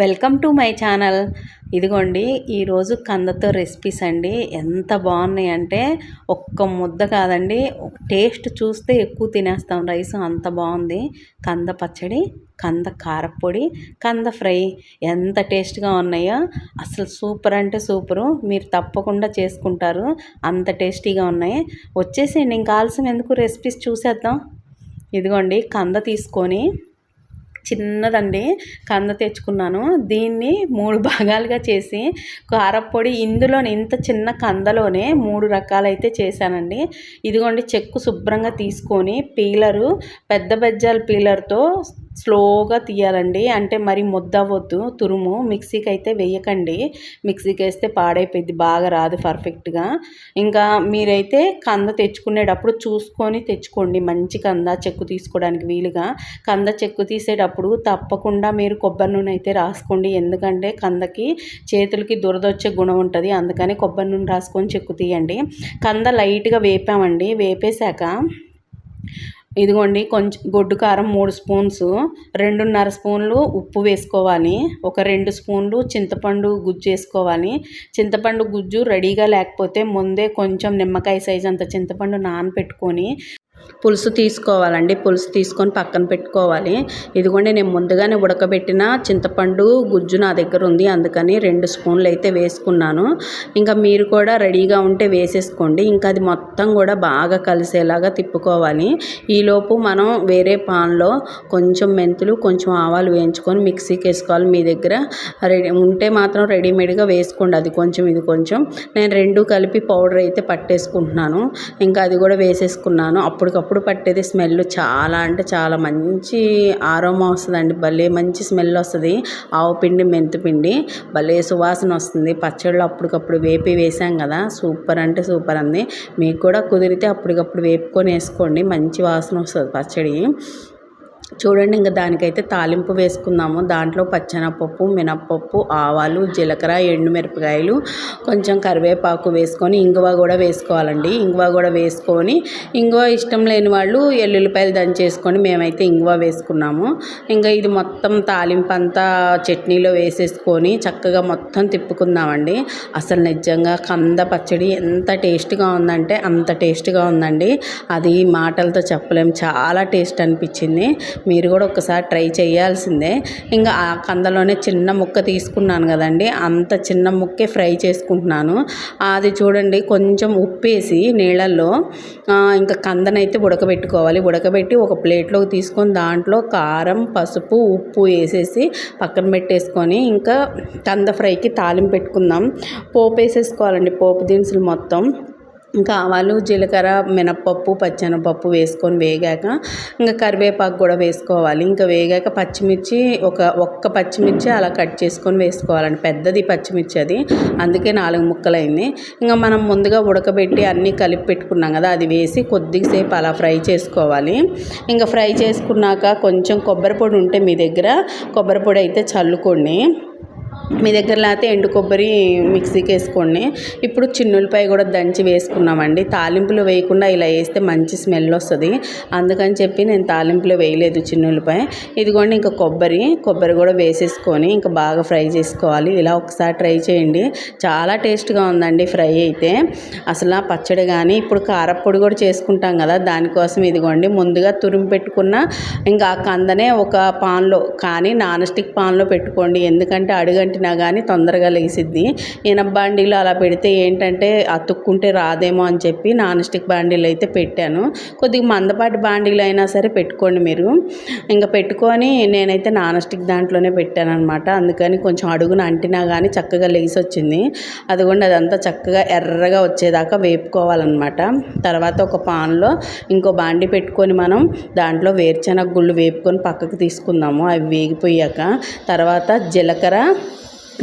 Welcome to my channel. ఇదిగోండి ఈరోజు కందతో recipes అండి. ఎంత బాగున్నాయి అంటే ఒక్క ముద్ద కాదండి టేస్ట్ చూస్తే ఎక్కువ తినేస్తాం. రైస్ అంత బాగుంది. కంద పచ్చడి కంద కారపొడి కంద ఫ్రై ఎంత టేస్ట్గా ఉన్నాయో అసలు సూపర్ అంటే సూపరు. మీరు తప్పకుండా చేసుకుంటారు. అంత టేస్టీగా ఉన్నాయి. వచ్చేసేయండి నేను కావాల్సిన ఎందుకు? రెసిపీస్ చూసేద్దాం. ఇదిగోండి కంద తీసుకొని చిన్నదండి. కంద తెచ్చుకున్నాను. దీన్ని మూడు భాగాలుగా చేసి కారపొడి ఇందులోనే ఇంత చిన్న కందలోనే మూడు రకాలైతే చేశానండి. ఇదిగోండి చెక్కు శుభ్రంగా తీసుకొని పీలరు పెద్ద బెజ్జాల పీలర్తో స్లోగా తీయాలండి. అంటే మరి ముద్ద అవ్వద్దు తురుము. మిక్సీకి అయితే వేయకండి. మిక్సీకి వేస్తే పాడైపోయింది బాగా రాదు పర్ఫెక్ట్గా. ఇంకా మీరైతే కంద తెచ్చుకునేటప్పుడు చూసుకొని తెచ్చుకోండి. మంచి కంద చెక్కు తీసుకోవడానికి వీలుగా. కంద చెక్కు తీసేటప్పుడు తప్పకుండా మీరు కొబ్బరి నూనె అయితే రాసుకోండి. ఎందుకంటే కందకి చేతులకి దురదొచ్చే గుణం ఉంటుంది. అందుకని కొబ్బరి నూనె రాసుకొని చెక్కు తీయండి. కంద లైట్గా వేపామండి. వేపేశాక ఇదిగోండి కొంచెం గొడ్డు కారం మూడు స్పూన్స్ రెండున్నర స్పూన్లు ఉప్పు వేసుకోవాలి ఒక రెండు స్పూన్లు చింతపండు గుజ్జు వేసుకోవాలి. చింతపండు గుజ్జు రెడీగా లేకపోతే ముందే కొంచెం నిమ్మకాయ సైజ్ అంత చింతపండు నానపెట్టుకొని పులుసు తీసుకోవాలండి. పులుసు తీసుకొని పక్కన పెట్టుకోవాలి. ఇదిగోండి నేను ముందుగానే ఉడకబెట్టిన చింతపండు గుజ్జు నా దగ్గర ఉంది. అందుకని రెండు స్పూన్లు అయితే వేసుకున్నాను. ఇంకా మీరు కూడా రెడీగా ఉంటే వేసేసుకోండి. ఇంకా అది మొత్తం కూడా బాగా కలిసేలాగా తిప్పుకోవాలి. ఈలోపు మనం వేరే పాన్లో కొంచెం మెంతులు కొంచెం ఆవాలు వేయించుకొని మిక్సీకి వేసుకోవాలి. మీ దగ్గర రెడీ ఉంటే మాత్రం రెడీమేడ్గా వేసుకోండి. అది కొంచెం ఇది కొంచెం. నేను రెండు కలిపి పౌడర్ అయితే పట్టేసుకుంటున్నాను. ఇంకా అది కూడా వేసేసుకున్నాను. అప్పటికప్పుడు పట్టేది స్మెల్ చాలా అంటే చాలా మంచి ఆరోమా వస్తుందండి. భలే మంచి స్మెల్ వస్తుంది. ఆవు పిండి మెంతిపిండి భలే సువాసన వస్తుంది. పచ్చళ్ళు అప్పటికప్పుడు వేపి వేసాం కదా సూపర్ అంటే సూపర్ అంది. మీకు కూడా కుదిరితే అప్పటికప్పుడు వేపుకొని వేసుకోండి. మంచి వాసన వస్తుంది పచ్చడి. చూడండి ఇంకా దానికైతే తాలింపు వేసుకుందాము. దాంట్లో పచ్చెనపప్పు మినప్పప్పు ఆవాలు జీలకర్ర ఎండుమిరపకాయలు కొంచెం కరివేపాకు వేసుకొని ఇంగువ కూడా వేసుకోవాలండి. ఇంగువ కూడా వేసుకొని ఇంగువ ఇష్టం లేని వాళ్ళు ఎల్లుల్లిపాయలు దంచేసుకొని మేమైతే ఇంగువ వేసుకున్నాము. ఇంకా ఇది మొత్తం తాలింపు అంతా చట్నీలో వేసేసుకొని చక్కగా మొత్తం తిప్పుకుందామండి. అసలు నిజంగా కంద పచ్చడి ఎంత టేస్ట్గా ఉందంటే అంత టేస్ట్గా ఉందండి. అది మాటలతో చెప్పలేము చాలా టేస్ట్ అనిపించింది. మీరు కూడా ఒకసారి ట్రై చేయాల్సిందే. ఇంకా ఆ కందలోనే చిన్న ముక్క తీసుకున్నాను కదండి. అంత చిన్న ముక్కే ఫ్రై చేసుకుంటున్నాను. అది చూడండి కొంచెం ఉప్పేసి నీళ్ళల్లో ఇంకా కందనైతే ఉడకబెట్టుకోవాలి. ఉడకబెట్టి ఒక ప్లేట్లోకి తీసుకొని దాంట్లో కారం పసుపు ఉప్పు వేసేసి పక్కన పెట్టేసుకొని ఇంకా కంద ఫ్రైకి తాలింపు పెట్టుకుందాం. పోపు వేసేసుకోవాలండి పోపు దినుసులు మొత్తం. ఇంకా ఆవాలు జీలకర్ర మినప్పప్పు పచ్చెనపప్పు వేసుకొని వేగాక ఇంకా కరివేపాకు కూడా వేసుకోవాలి. ఇంకా వేగాక పచ్చిమిర్చి ఒక ఒక్క పచ్చిమిర్చి అలా కట్ చేసుకొని వేసుకోవాలండి. పెద్దది పచ్చిమిర్చి అది. అందుకే నాలుగు ముక్కలైంది. ఇంకా మనం ముందుగా ఉడకబెట్టి అన్నీ కలిపి పెట్టుకున్నాం కదా అది వేసి కొద్దిసేపు అలా ఫ్రై చేసుకోవాలి. ఇంకా ఫ్రై చేసుకున్నాక కొంచెం కొబ్బరి పొడి ఉంటే మీ దగ్గర. కొబ్బరి పొడి అయితే చల్లుకోండి. మీ దగ్గర లేకపోతే ఎండు కొబ్బరి మిక్సీకి వేసుకోండి. ఇప్పుడు చిన్నులపై కూడా దంచి వేసుకున్నామండి. తాలింపులు వేయకుండా ఇలా వేస్తే మంచి స్మెల్ వస్తుంది. అందుకని చెప్పి నేను తాలింపులు వేయలేదు చిన్నులపై. ఇదిగోండి ఇంకా కొబ్బరి. కొబ్బరి కూడా వేసేసుకొని ఇంకా బాగా ఫ్రై చేసుకోవాలి. ఇలా ఒకసారి ట్రై చేయండి. చాలా టేస్ట్గా ఉందండి ఫ్రై అయితే. అసలు పచ్చడి కానీ ఇప్పుడు కారప్పొడి కూడా చేసుకుంటాం కదా దానికోసం ఇదిగోండి. ముందుగా తురిమి పెట్టుకున్న ఇంకా కందనే ఒక పాన్లో కానీ నాన్ స్టిక్ పాన్లో పెట్టుకోండి. ఎందుకంటే అడుగంటే పెట్టినా కానీ తొందరగా లేసిద్ది. ఇనప బాండీలు అలా పెడితే ఏంటంటే అతుక్కుంటే రాదేమో అని చెప్పి నాన్ స్టిక్ బాండీలు అయితే పెట్టాను. కొద్దిగా మందపాటి బాండీలు అయినా సరే పెట్టుకోండి మీరు. ఇంకా పెట్టుకొని నేనైతే నాన్ స్టిక్ దాంట్లోనే పెట్టాను అనమాట అందుకని కొంచెం అడుగున అంటినా కానీ చక్కగా లేసి వచ్చింది అదిగోండి అదంతా చక్కగా ఎర్రగా వచ్చేదాకా వేపుకోవాలన్నమాట. తర్వాత ఒక పాన్లో ఇంకో బాండి పెట్టుకొని మనం దాంట్లో వేరుశనగ గుళ్ళు వేపుకొని పక్కకు తీసుకుందాము. అవి వేగిపోయాక తర్వాత జీలకర్ర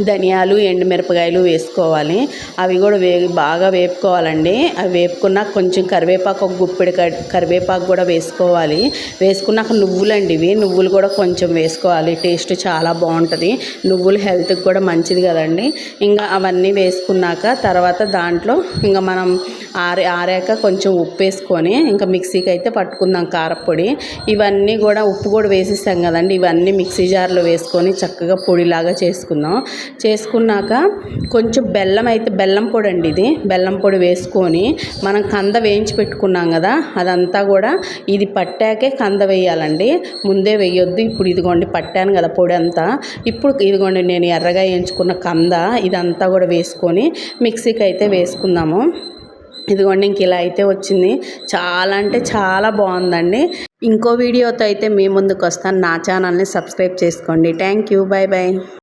ధనియాలు ఎండుమిరపకాయలు వేసుకోవాలి. అవి కూడా వే బాగా వేపుకోవాలండి. అవి వేపుకున్నాక కొంచెం కరివేపాకు ఒక గుప్పెడు కరివేపాకు కూడా వేసుకోవాలి. వేసుకున్నాక నువ్వులండి ఇవి. నువ్వులు కూడా కొంచెం వేసుకోవాలి. టేస్ట్ చాలా బాగుంటుంది. నువ్వులు హెల్త్కి కూడా మంచిది కదండి. ఇంకా అవన్నీ వేసుకున్నాక తర్వాత దాంట్లో ఇంకా మనం ఆరి ఆరాక కొంచెం ఉప్పు వేసుకొని ఇంకా మిక్సీకి అయితే పట్టుకుందాం కారపొడి. ఇవన్నీ కూడా ఉప్పు కూడా వేసేసాం కదండి. ఇవన్నీ మిక్సీ జార్లో వేసుకొని చక్కగా పొడిలాగా చేసుకుందాం. చేసుకున్నాక కొంచెం బెల్లం అయితే బెల్లం పొడి అండి ఇది. బెల్లం పొడి వేసుకొని మనం కంద వేయించి పెట్టుకున్నాం కదా అదంతా కూడా ఇది పట్టాకే కంద వేయాలండి. ముందే వేయొద్దు. ఇప్పుడు ఇదిగోండి పట్టాను కదా పొడి అంతా. ఇప్పుడు ఇదిగోండి నేను ఎర్రగా వేయించుకున్న కంద ఇదంతా కూడా వేసుకొని మిక్సీకి అయితే వేసుకుందాము. ఇదిగోండి ఇంక ఇలా అయితే వచ్చింది. చాలా అంటే చాలా బాగుందండి. ఇంకో వీడియోతో అయితే మీ ముందుకు వస్తాను. నా ఛానల్ని సబ్స్క్రైబ్ చేసుకోండి. Thank you. Bye bye